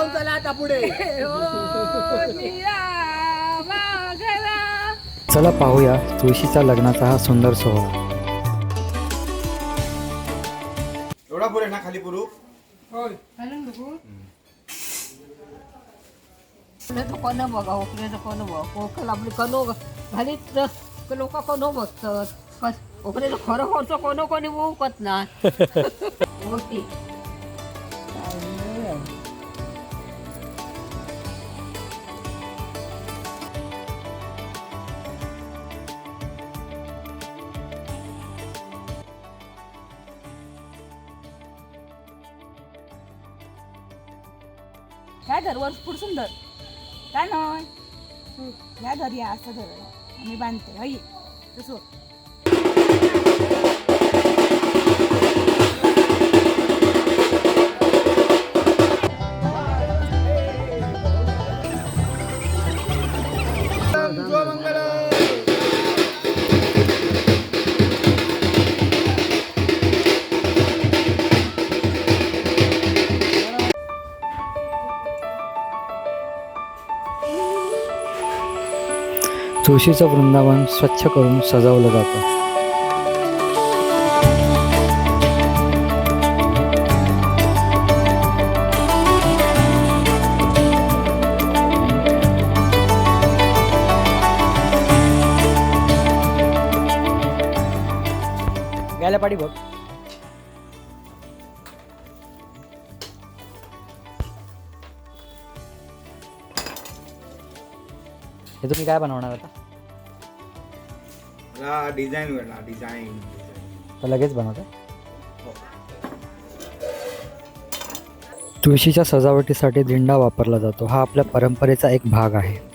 घेऊन चला आता पुढे. चला पाहूया तुळशीच्या लग्नाचा हा सुंदर सोहळा. एवढा पुरे ना खाली पुरू. कोण बघा ओकले कोण बघ. ओकल आपली कनो घालीत लोक कोण बघतात. ओकले खरं खर्च कोण कोणी बघत ना काय धर वर पुढ सुंदर काय नाही ह्या धर या असं धर मी बांधते हई तसं. तुळशीचं वृंदावन स्वच्छ करून सजवलं जातं. गायला पाठी बघ. हे तुम्ही काय बनवणार आता? डिझाईन वेळा डिझाईन तर लगेच बनवतं तुळशीच्या सजावटीसाठी दिंडा वापरला जातो. हा आपल्या परंपरेचा एक भाग आहे.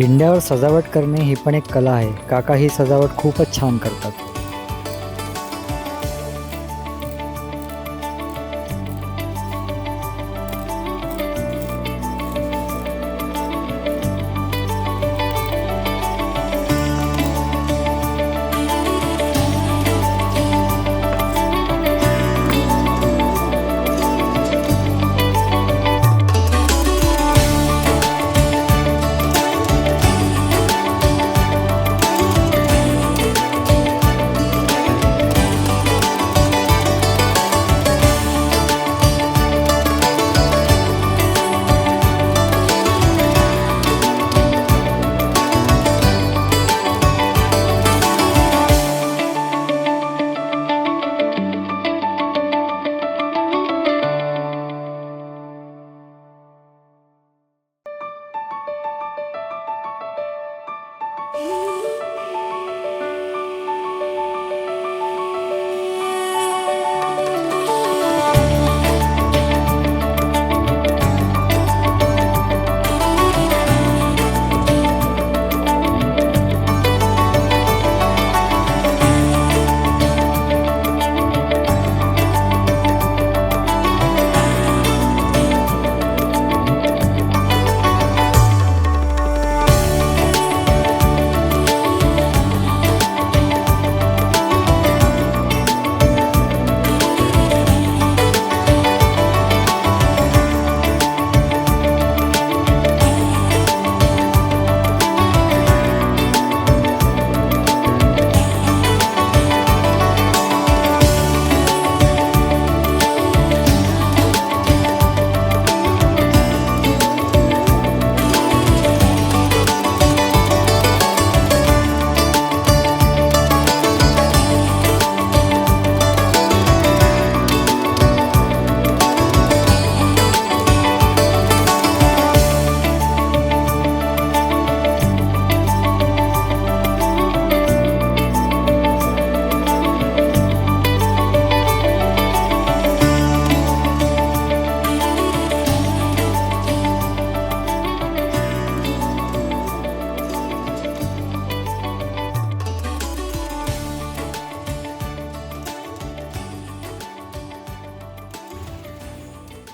दिंड्यावर सजावट करणे ही पण एक कला आहे. काका ही सजावट खूपच छान करतात.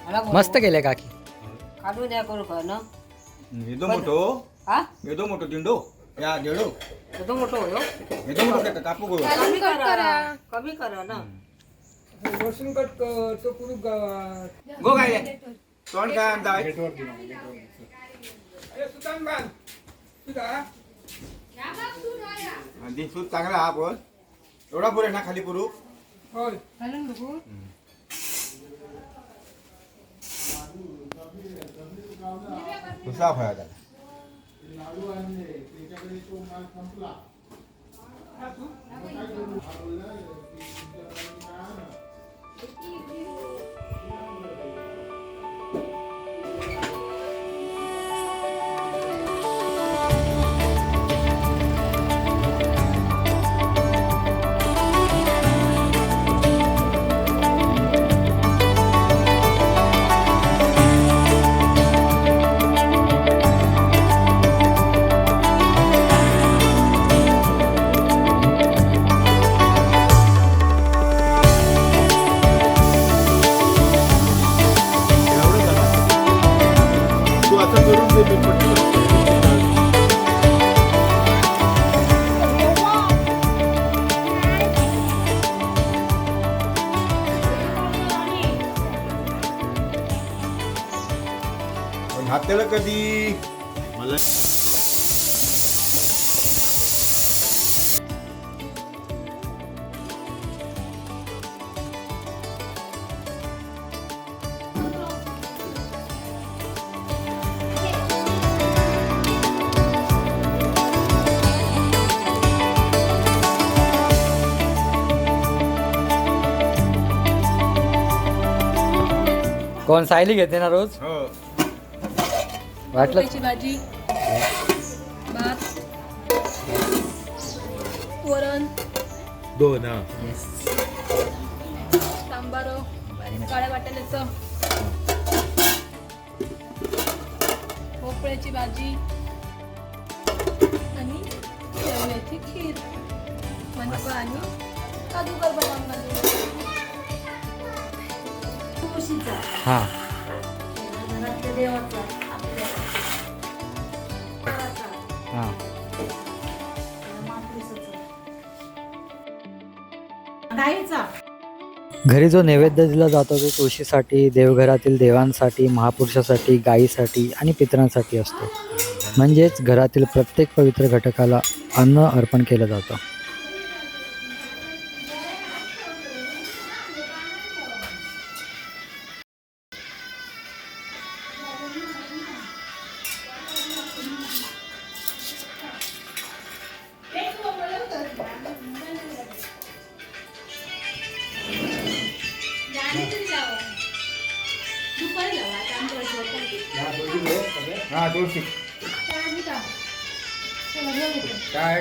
मस्त केले काकी. काढून द्या करू का ना? येतो मोठो. हा? येतो मोठो दिंडो. या देडो. तो मोठं होयो येतो मोठो का- कापू करू कमी करा कमी करा ना? गो काय तोंड काय आणता दिन सूत. चांगला हा पण एवढा पुरे ना खाली पुरू. घालून बघू. दुसरा फळा त्याला तू कोण सायली घेते ना रोज? हो. वाटलं? पोळीची भाजी. भात. वरण. दोन हा. सांबार. काळ्या वाटाण्याचं. भोपळ्याची भाजी. आणि शेवयाची खीर. मनपा आणि काजूकर बदाम घालून तुळशीचा हां. घरातल्या देवाचा. आपल्या देवाचा, हां. महापुरुषाचा. गाईचा. घरी जो नैवेद्य दिला जातो तो तुळशीसाठी देवघरातील देवांसाठी महापुरुषासाठी गायीसाठी आणि पितरांसाठी असतो. म्हणजेच घरातील प्रत्येक पवित्र घटकाला अन्न अर्पण केलं जातं. काय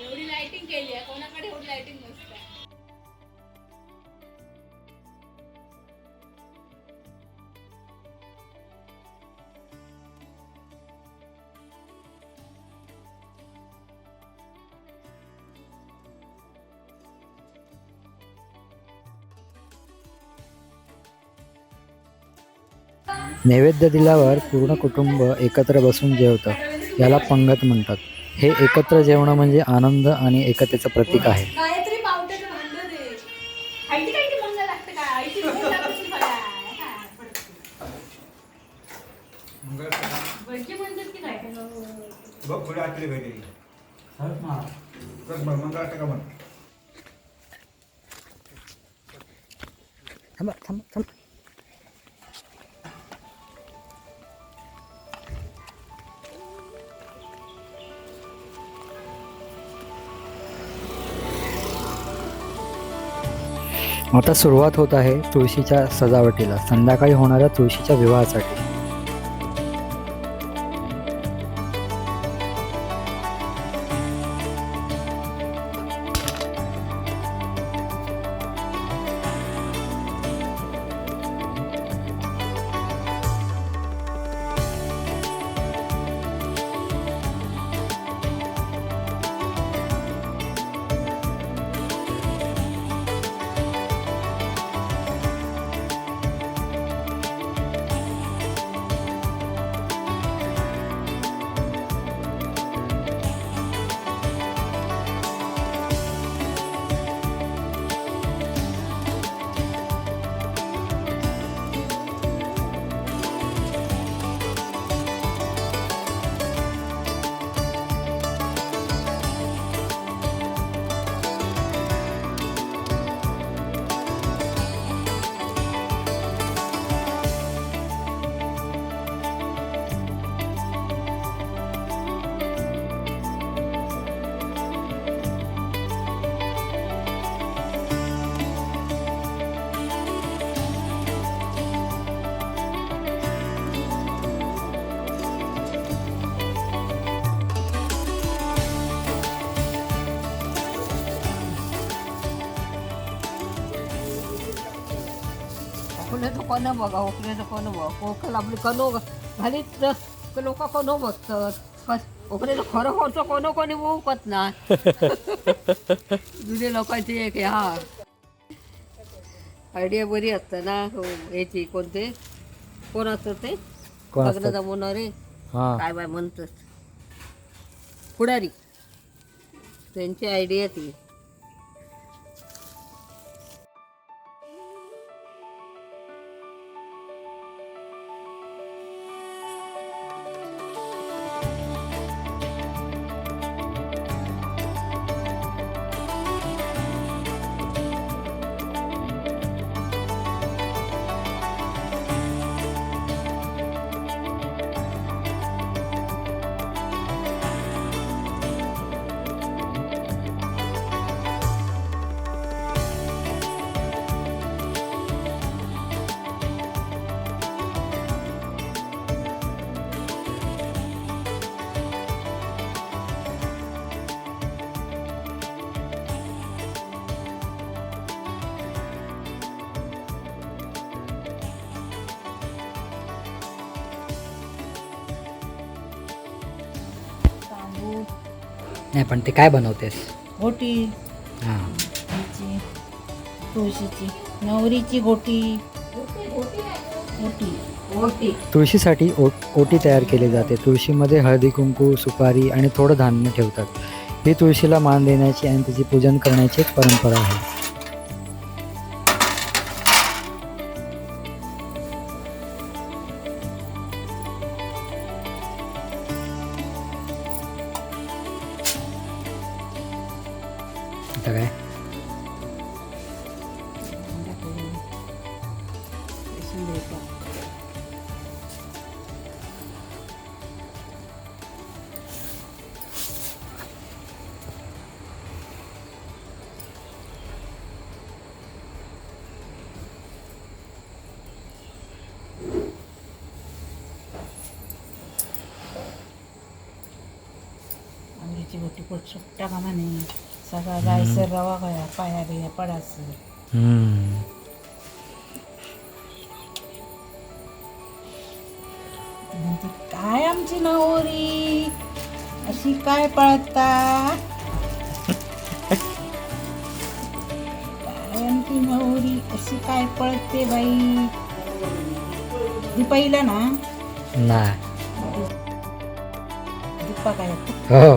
एवढी लाइटिंग केली आहे. कोणाकडे एवढी लाइटिंग नैवेद्य दिल्यावर पूर्ण कुटुंब एकत्र बसून जेवतं याला पंगत म्हणतात. हे एकत्र जेवणं म्हणजे आनंद आणि एकतेचं प्रतीक आहे. काहीतरी पावट्याचं भांड आता सुरुवात होत आहे तुळशीच्या सजावटीला. संध्याकाळी होणाऱ्या तुळशीच्या विवाहासाठी. उकलेचं कोण बघा उकलेचं कोण बघा कोकल आपली कनो घालीत लोक कोण बघतात? उकलेचं खरं खरचं कोण कोणी बघत ना जुने लोकांची एक ह्या आयडिया बरी असतं ना हो, याची कोणते? कोण असतं ते? लग्न? जमवणारे? हां. काय बाय म्हणतात? पुढारी. त्यांची आयडिया ती. नाही पण ते काय बनवतेस? गोटी हां. हिची तुळशीची नवरीची गोटी. गोटी. तुळशीसाठी ओ ओटी तयार केली जाते. तुळशीमध्ये हळदी कुंकू सुपारी आणि थोडं धान्य ठेवतात. ही तुळशीला मान देण्याची आणि तिचे पूजन करण्याची एक परंपरा आहे. आंब्याची गोटी पोट सुट्टा कामा नाही. सगळा जायसर रवा गया पाया बिया पडायचं. हम्म. म्हणते काय आमची नवरी? अशी काय पळता? काय आमची नवरी? अशी काय पळते बाई? ही पहिलं ना? नाही. दीपा काय? हो.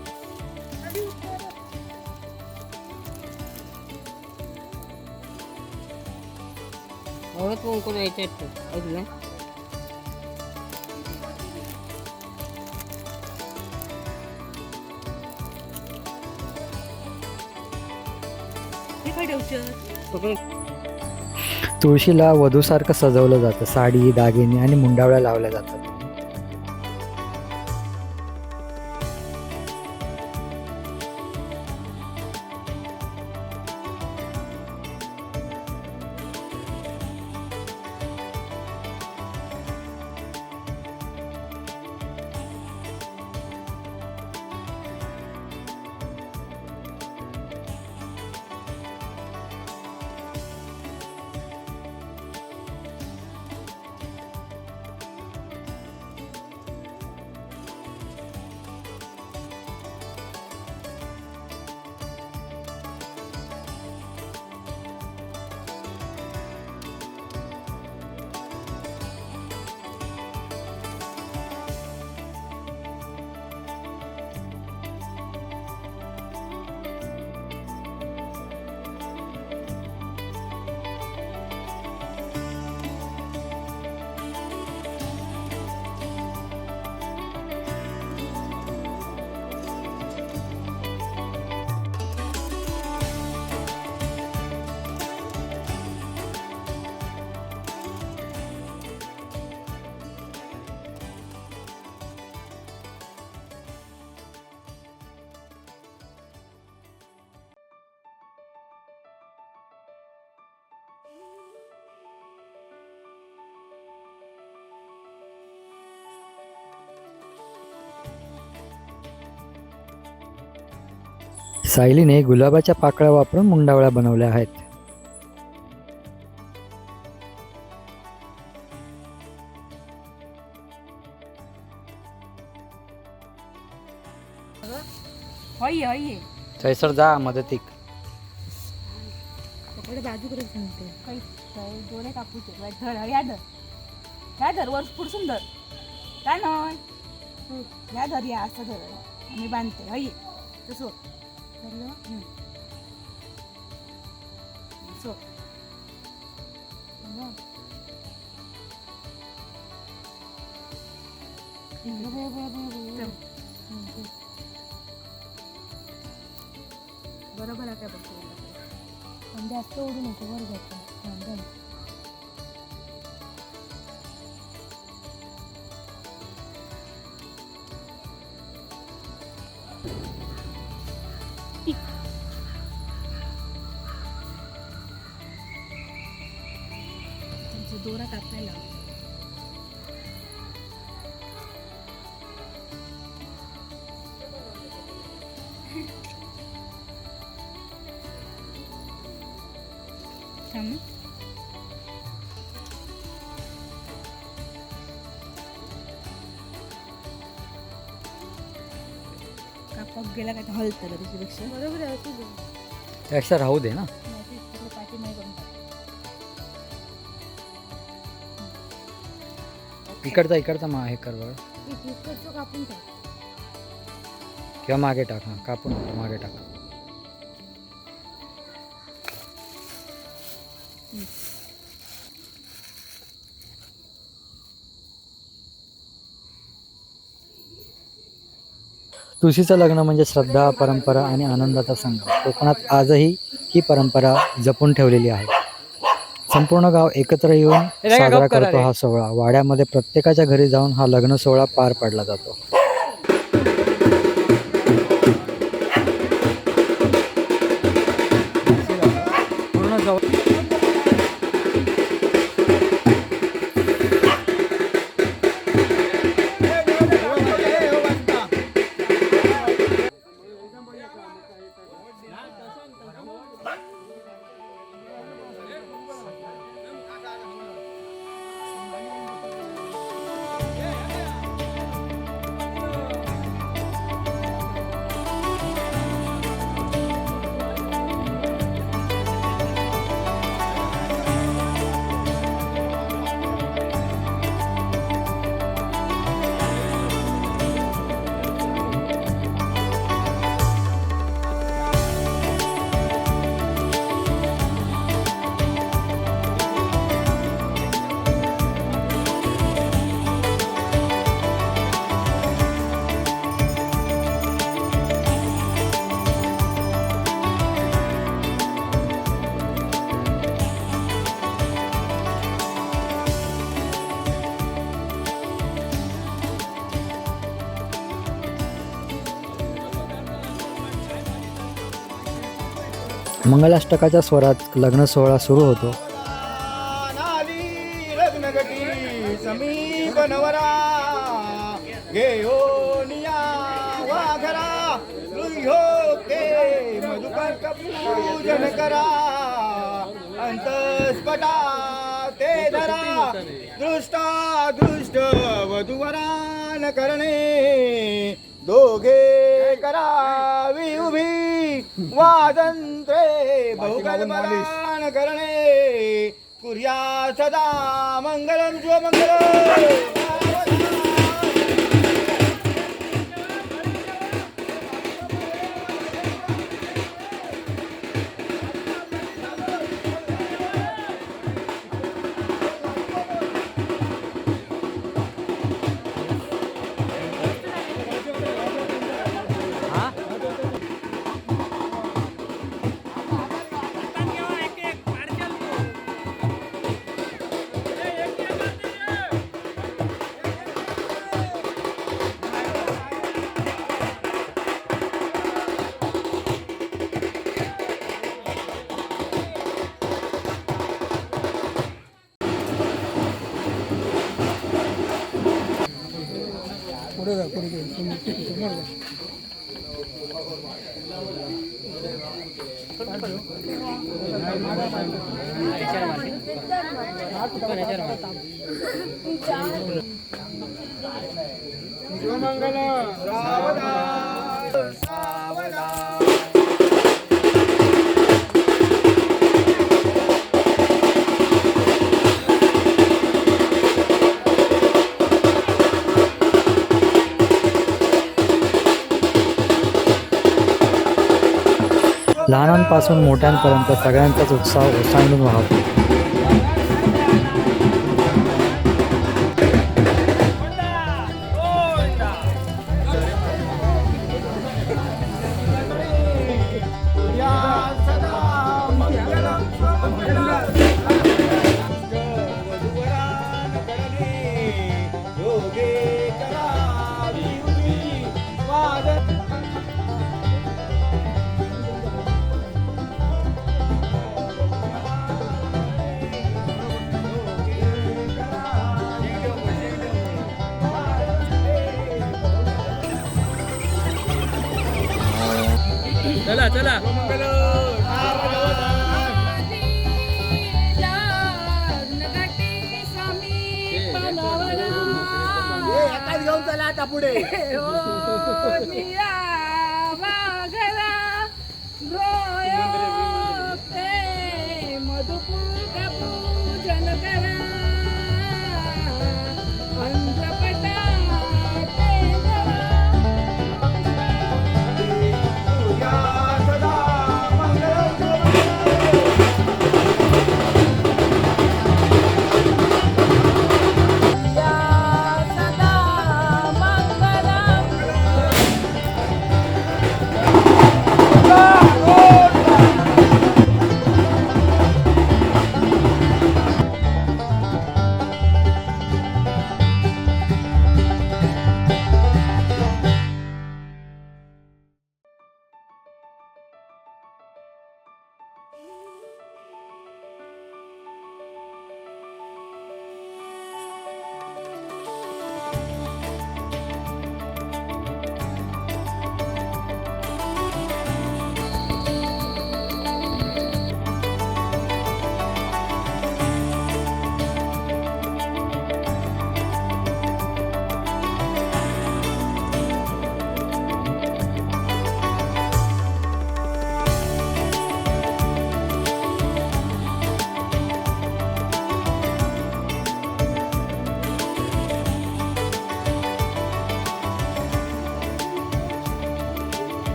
काय ठेवचं पकडून तुळशीला वधूसारखं सजवलं जातं. साडी दागिने आणि मुंडावळ्या लावल्या जातात. सायलीने गुलाबाच्या पाकळ्या वापरून मुंडावळ्या बनवल्या आहेत. होय होय थैसर जा मदतीक. पकडे बाजू कडे सांगते काही धर हं, या धर. या धर वर पुढसून धर. काय नाही या धर या असं धर. मी बांधते. हय तसं. हं. हं, ते. बरोबर आहे काय बघतो पण जास्त ओढू नको वर जातो. कापक गेला काय हलतं का त्याच्यापेक्षा बरोबर आहे तू त्यापेक्षा राहू दे ना. पाठी नाही करून टाक. इकडचा इकडचा मा हे कर इकडचं कापून टाक. किंवा मागे टाक हा कापून मागे टाक. तुळशीचं लग्न म्हणजे श्रद्धा परंपरा आणि आनंदाचा संगम कोकणात आजही ही परंपरा जपून ठेवलेली आहे. संपूर्ण गाव एकत्र येऊन साजरा करतो हा सोहळा. वाड्यामध्ये प्रत्येकाच्या घरी जाऊन हा लग्न सोहळा पार पाडला जातो. मंगलाष्टकाच्या स्वरात लग्न सोहळा सुरू होतो. नाली लग्नगटी पूजन करा अंतस्पटा ते धरा दृष्टा दृष्ट वधुवरान करणे दोघे करावी उभी वादंत्रे बहुकल्पनान करणे. कुर्या सदा मंगलम शिवमंगल शिवमंगल सावधान लहानांपासून मोठ्यांपर्यंत सगळ्यांचाच उत्साह ओसांडून वाहतो. पुढे. हो,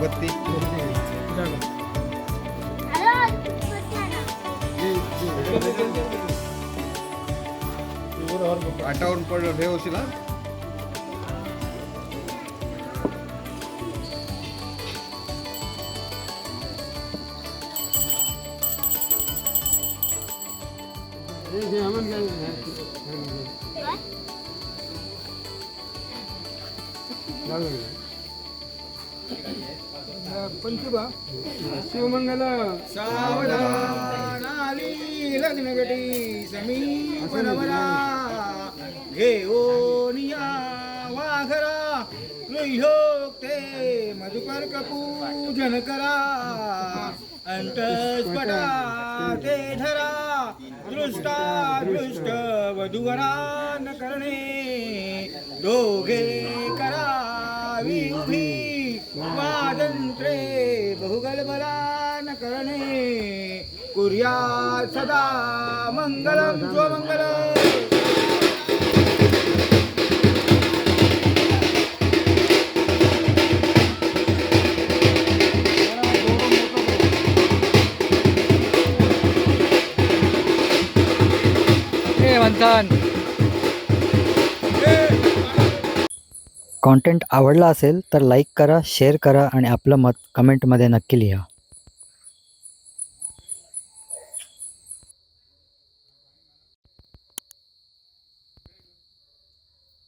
बत्ती. आटावरून पडलं होशील हा पंचुबा शिवमंगल सावधान आली लग्न गटी समीप रमरा घेऊनिया वाघरा. गृह्योक्ते मधुकर पूजन करा. अंतस्पटा ते धरा. दृष्टा दृष्ट वधुवरान करणे. दोघे करा उभी. वादंत्रे बहुगलबलान करणे कुर्या सदा मंगलम स्वमङ्गलम् ए कॉन्टेंट आवडला असेल तर लाईक करा शेअर करा आणि आपलं मत कमेंटमध्ये नक्की लिहा.